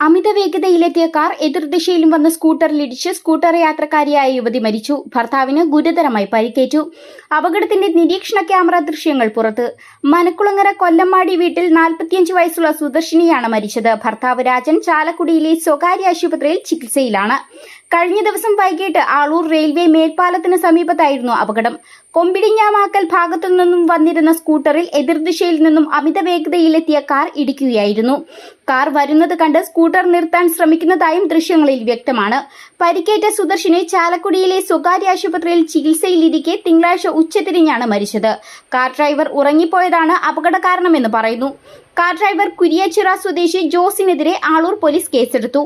അമിത വേഗതയിലെത്തിയ car എതിർദിശയിലും വന്ന സ്കൂട്ടറിലിടിച്ച് scooter യാത്രക്കാരിയായ യുവതി മരിച്ചു. ഭർത്താവിന് ഗുരുതരമായി പരിക്കേറ്റു. അപകടത്തിന്റെ നിരീക്ഷണ ക്യാമറ ദൃശ്യങ്ങൾ പുറത്ത്. മനക്കുളങ്ങര കൊല്ലമ്മാടി വീട്ടിൽ നാൽപ്പത്തിയഞ്ച് വയസ്സുള്ള സുദർശിനിയാണ് മരിച്ചത്. ഭർത്താവ് രാജൻ ചാലക്കുടിയിലെ സ്വകാര്യ ആശുപത്രിയിൽ ചികിത്സയിലാണ്. കഴിഞ്ഞ ദിവസം വൈകിട്ട് ആളൂർ റെയിൽവേ മേൽപ്പാലത്തിന് സമീപത്തായിരുന്നു അപകടം. കൊമ്പിടിഞ്ഞാമാക്കൽ ഭാഗത്തു നിന്നും വന്നിരുന്ന സ്കൂട്ടറിൽ എതിർദിശയിൽ നിന്നും അമിത വേഗതയിലെത്തിയ കാർ ഇടിക്കുകയായിരുന്നു. കാർ വരുന്നത് കണ്ട് സ്കൂട്ടർ നിർത്താൻ ശ്രമിക്കുന്നതായും ദൃശ്യങ്ങളിൽ വ്യക്തമാണ്. പരിക്കേറ്റ സുദർശിനെ ചാലക്കുടിയിലെ സ്വകാര്യ ആശുപത്രിയിൽ ചികിത്സയിലിരിക്കെ തിങ്കളാഴ്ച ഉച്ചതിരിഞ്ഞാണ് മരിച്ചത്. കാർ ഡ്രൈവർ ഉറങ്ങിപ്പോയതാണ് അപകട കാരണമെന്ന് പറയുന്നു. കാർ ഡ്രൈവർ കുരിയച്ചിറ സ്വദേശി ജോസിനെതിരെ ആളൂർ പോലീസ് കേസെടുത്തു.